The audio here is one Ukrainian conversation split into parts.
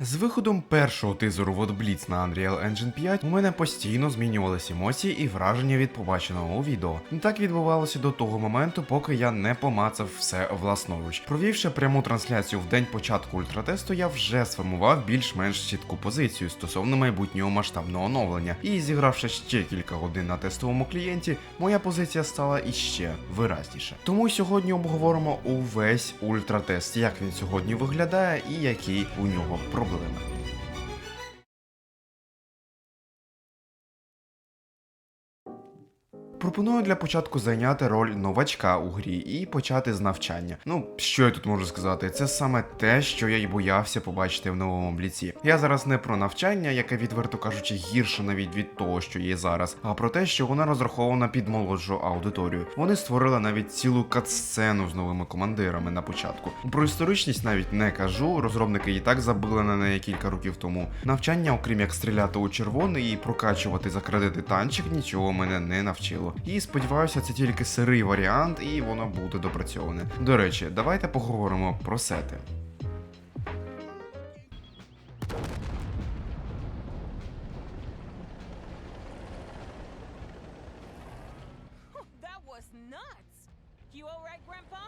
З виходом першого тизеру в Blitz на Unreal Engine 5 у мене постійно змінювалися емоції і враження від побаченого у відео. Так відбувалося до того моменту, поки я не помацав все власноруч. Провівши пряму трансляцію в день початку ультратесту, я вже сформував більш-менш чітку позицію стосовно майбутнього масштабного оновлення. І зігравши ще кілька годин на тестовому клієнті, моя позиція стала іще виразніше. Тому сьогодні обговоримо увесь ультратест, як він сьогодні виглядає і які у нього проблеми. ございます。Пропоную для початку зайняти роль новачка у грі і почати з навчання. Ну, що я тут можу сказати? Це саме те, що я й боявся побачити в новому бліці. Я зараз не про навчання, яке відверто кажучи гірше навіть від того, що є зараз, а про те, що вона розрахована під молодшу аудиторію. Вони створили навіть цілу катсцену з новими командирами на початку. Про історичність навіть не кажу. Розробники і так забили на неї кілька років тому. Навчання, окрім як стріляти у червоний і прокачувати за кредити танчик, нічого мене не навчило. І сподіваюся, це тільки сирий варіант, і воно буде допрацьоване. До речі, давайте поговоримо про сети. That was nuts. You all right, Grandpa?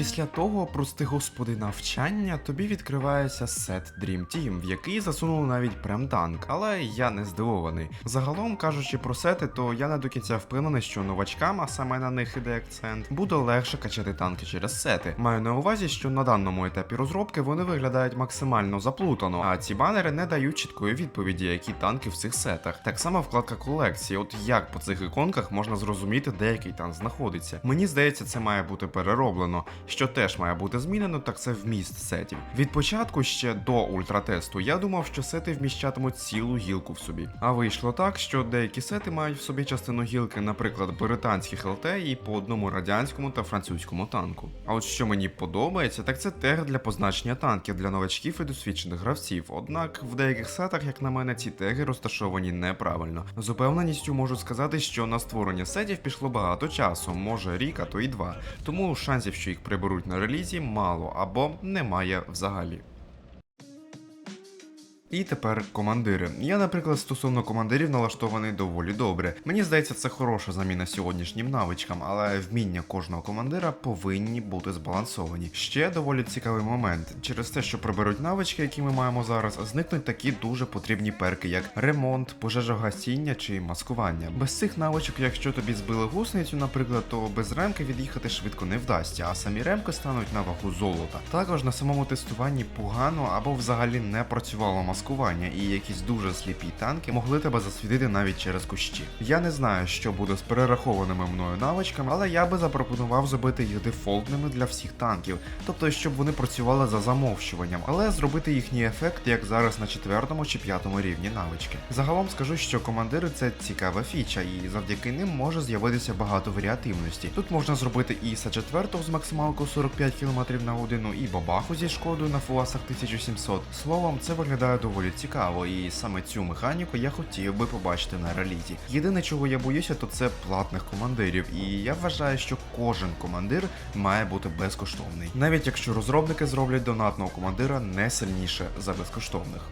Після того, прости господи, навчання тобі відкривається сет Dream Team, в який засунули навіть прем-танк, але я не здивований. Загалом кажучи про сети, то я не до кінця впевнений, що новачкам, а саме на них іде акцент, буде легше качати танки через сети. Маю на увазі, що на даному етапі розробки вони виглядають максимально заплутано, а ці банери не дають чіткої відповіді, які танки в цих сетах. Так само вкладка колекції, от як по цих іконках можна зрозуміти, де який танк знаходиться. Мені здається, це має бути перероблено. Що теж має бути змінено, так це вміст сетів. Від початку ще до ультратесту я думав, що сети вміщатимуть цілу гілку в собі. А вийшло так, що деякі сети мають в собі частину гілки, наприклад, британських ЛТ і по одному радянському та французькому танку. А от що мені подобається, так це тег для позначення танків для новачків і досвідчених гравців. Однак в деяких сетах, як на мене, ці теги розташовані неправильно. З упевненістю можу сказати, що на створення сетів пішло багато часу, може рік, а то й два. Тому шансів, що їх приберуть на релізі, мало або немає взагалі. І тепер командири. Я, наприклад, стосовно командирів налаштований доволі добре. Мені здається, це хороша заміна сьогоднішнім навичкам, але вміння кожного командира повинні бути збалансовані. Ще доволі цікавий момент. Через те, що приберуть навички, які ми маємо зараз, зникнуть такі дуже потрібні перки, як ремонт, пожежогасіння чи маскування. Без цих навичок, якщо тобі збили гусеницю, наприклад, то без ремки від'їхати швидко не вдасться, а самі ремки стануть на вагу золота. Також на самому тестуванні погано або взагалі не працювало маскування, і якісь дуже сліпі танки могли тебе засвітити навіть через кущі. Я не знаю, що буде з перерахованими мною навичками, але я би запропонував зробити їх дефолтними для всіх танків, тобто щоб вони працювали за замовчуванням, але зробити їхній ефект як зараз на четвертому чи п'ятому рівні навички. Загалом скажу, що командири це цікава фіча, і завдяки ним може з'явитися багато варіативності. Тут можна зробити і са 4 з максималкою 45 км на годину, і бабаху зі шкодою на фуасах 1700. Словом, це виглядає доволі цікаво, і саме цю механіку я хотів би побачити на релізі. Єдине, чого я боюся, то це платних командирів, і я вважаю, що кожен командир має бути безкоштовний, навіть якщо розробники зроблять донатного командира не сильніше за безкоштовних.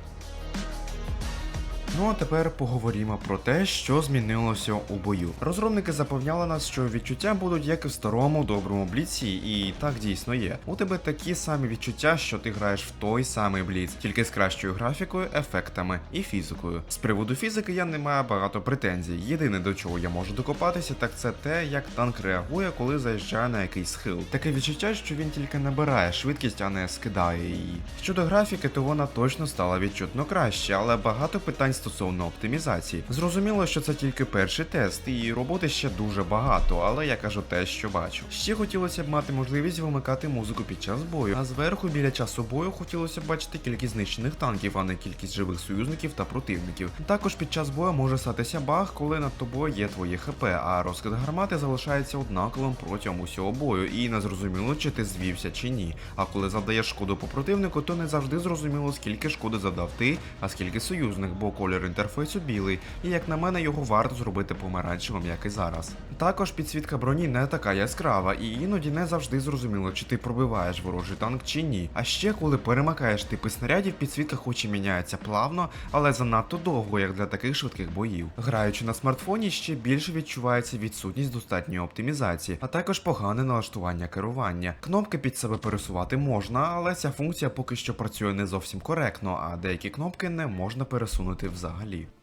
Ну а тепер поговоримо про те, що змінилося у бою. Розробники запевняли нас, що відчуття будуть як і в старому доброму бліці, і так дійсно є. У тебе такі самі відчуття, що ти граєш в той самий бліц, тільки з кращою графікою, ефектами і фізикою. З приводу фізики я не маю багато претензій. Єдине до чого я можу докопатися, так це те, як танк реагує, коли заїжджає на якийсь схил. Таке відчуття, що він тільки набирає швидкість, а не скидає її. Щодо графіки, то вона точно стала відчутно краще, але багато питань стосовно оптимізації. Зрозуміло, що це тільки перший тест, і роботи ще дуже багато, але я кажу те, що бачу. Ще хотілося б мати можливість вимикати музику під час бою, а зверху біля часу бою хотілося б бачити кількість знищених танків, а не кількість живих союзників та противників. Також під час бою може статися баг, коли над тобою є твоє ХП, а розкид гармати залишається однаковим протягом усього бою, і не зрозуміло, чи ти звівся чи ні. А коли завдаєш шкоду по противнику, то не завжди зрозуміло, скільки шкоди завдав ти, а скільки союзник, бо колір колір інтерфейсу білий, і як на мене, його варто зробити помаранчевим, як і зараз. Також підсвітка броні не така яскрава, і іноді не завжди зрозуміло, чи ти пробиваєш ворожий танк чи ні. А ще коли перемикаєш типи снарядів, підсвітка хоч і міняється плавно, але занадто довго, як для таких швидких боїв. Граючи на смартфоні, ще більше відчувається відсутність достатньої оптимізації, а також погане налаштування керування. Кнопки під себе пересувати можна, але ця функція поки що працює не зовсім коректно, а деякі кнопки не можна пересунути взагалі. usar ali.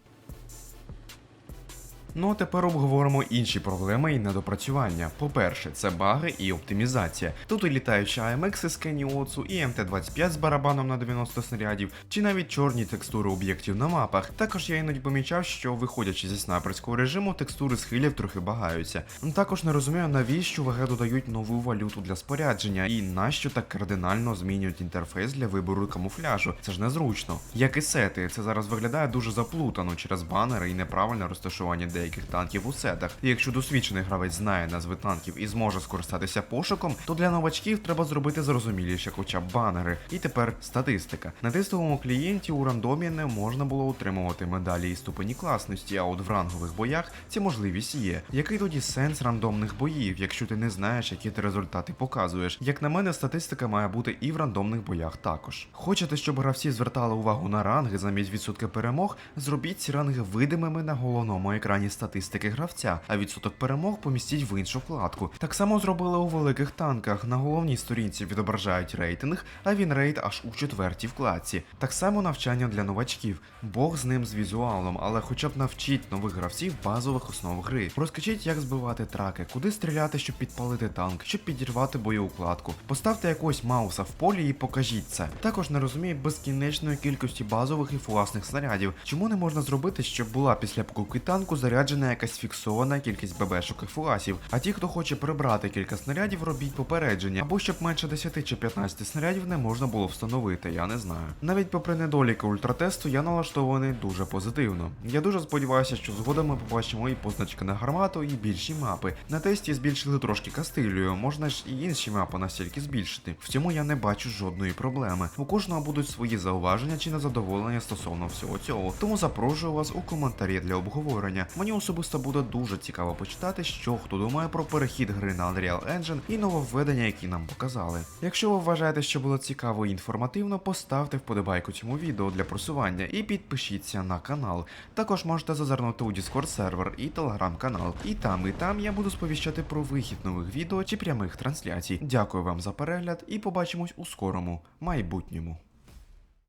Ну а тепер обговоримо інші проблеми і недопрацювання. По-перше, це баги і оптимізація. Тут і літаючі AMX з Кеніоцу, і МТ-25 з барабаном на 90 снарядів, чи навіть чорні текстури об'єктів на мапах. Також я іноді помічав, що виходячи зі снайперського режиму, текстури схилів трохи багаються. Ну, Також не розумію, навіщо ВГ додають нову валюту для спорядження, і нащо так кардинально змінюють інтерфейс для вибору камуфляжу. Це ж незручно. Як і сети, це зараз виглядає дуже заплутано через банери і неправильне розташування деяких танків у сетах. І якщо досвідчений гравець знає назви танків і зможе скористатися пошуком, то для новачків треба зробити зрозуміліше хоча б банери. І тепер статистика. На тестовому клієнті у рандомі не можна було отримувати медалі і ступені класності, а от в рангових боях ця можливість є. Який тоді сенс рандомних боїв, якщо ти не знаєш, які ти результати показуєш? Як на мене, статистика має бути і в рандомних боях також. Хочете, щоб гравці звертали увагу на ранги замість відсотка перемог? Зробіть ці ранги видимими на головному екрані статистики гравця, а відсоток перемог помістіть в іншу вкладку. Так само зробили у великих танках. На головній сторінці відображають рейтинг, а він рейд аж у четвертій вкладці. Так само навчання для новачків. Бог з ним з візуалом, але хоча б навчіть нових гравців базових основ гри. Розкажіть, як збивати траки, куди стріляти, щоб підпалити танк, щоб підірвати боєукладку. Поставте якогось мауса в полі і покажіть це. Також не розумію безкінечної кількості базових і власних снарядів. Чому не можна зробити, щоб була після покупки танку заряджена якась фіксована кількість ББшок і фугасів, а ті, хто хоче прибрати кілька снарядів, робіть попередження, або щоб менше 10 чи 15 снарядів не можна було встановити, я не знаю. Навіть попри недоліки ультратесту, я налаштований дуже позитивно. Я дуже сподіваюся, що згодом ми побачимо і позначки на гармату, і більші мапи. На тесті збільшили трошки кастилію, можна ж і інші мапи настільки збільшити. В цьому я не бачу жодної проблеми. У кожного будуть свої зауваження чи незадоволення стосовно всього цього. Тому запрошую вас у коментарі для обговорення. Мені особисто буде дуже цікаво почитати, що хто думає про перехід гри на Unreal Engine і нововведення, які нам показали. Якщо ви вважаєте, що було цікаво і інформативно, поставте вподобайку цьому відео для просування і підпишіться на канал. Також можете зазирнути у Discord сервер і телеграм канал. І там, і там я буду сповіщати про вихід нових відео чи прямих трансляцій. Дякую вам за перегляд і побачимось у скорому майбутньому.